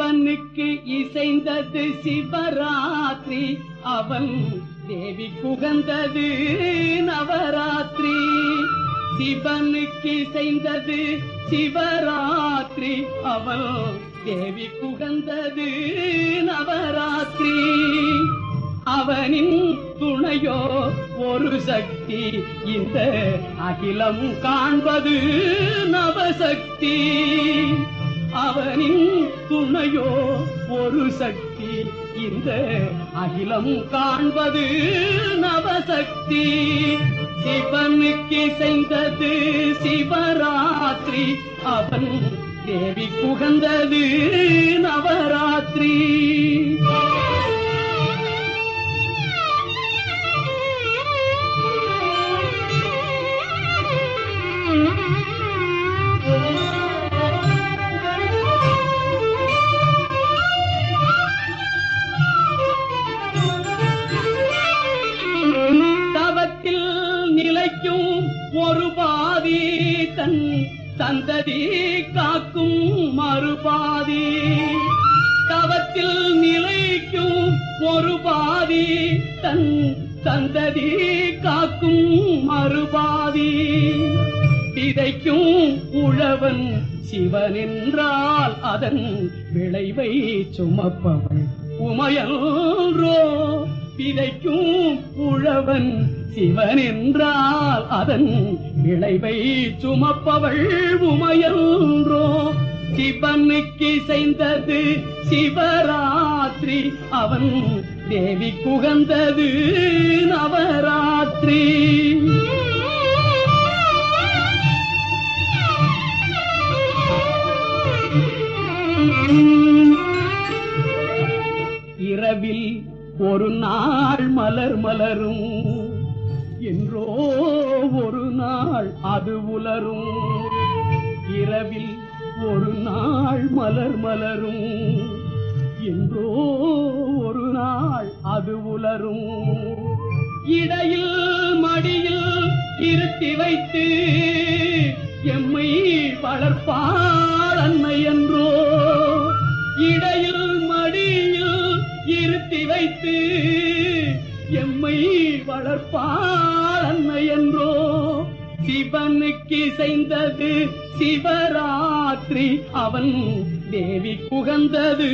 சிவனுக்கு இசைந்தது சிவராத்திரி அவன் தேவி குகந்தது நவராத்திரி. சிவனுக்கு இசைந்தது சிவராத்திரி அவன் தேவி குகந்தது நவராத்திரி. அவனின் துணையோ ஒரு சக்தி இந்த அகிலம் காண்பது நவசக்தி. அவனின் துணையோ ஒரு சக்தி. இந்த அகிலம் காண்பது நவசக்தி. சிவனுக்கு செய்தது சிவராத்திரி. அவன் தேவி புகந்தது நவராத்திரி. தன் சந்ததி காக்கும் மறுபாதி. தவத்தில் நிலைக்கும் ஒரு பாதி தன் சந்ததி காக்கும் மறுபாதி. விதைக்கும் உழவன் சிவன் என்றால் அதன் விளைவை சுமப்பவன் உமையன்றோ. விதைக்கும் உழவன் சிவன் என்றால் அதன் விளைவை சுமப்பவள் உமையன்றோ. சிவனுக்கு செய்தது சிவராத்திரி அவன் தேவி குகந்தது நவராத்திரி. இரவில் ஒரு நாள் மலர் மலரும் என்றோ ஒரு நாள் அது உலரும். இரவில் ஒரு நாள் மலர் மலரும். என்றோ ஒரு நாள் அது உலரும். இடையில் மடியில் இருத்தி வைத்து எம்மை வளர்ப்பாள் அன்னை என்றோ வளர்ப்பாள் என்றோ சிவனுக்கு இசைந்தது சிவராத்திரி அவன் தேவி புகந்தது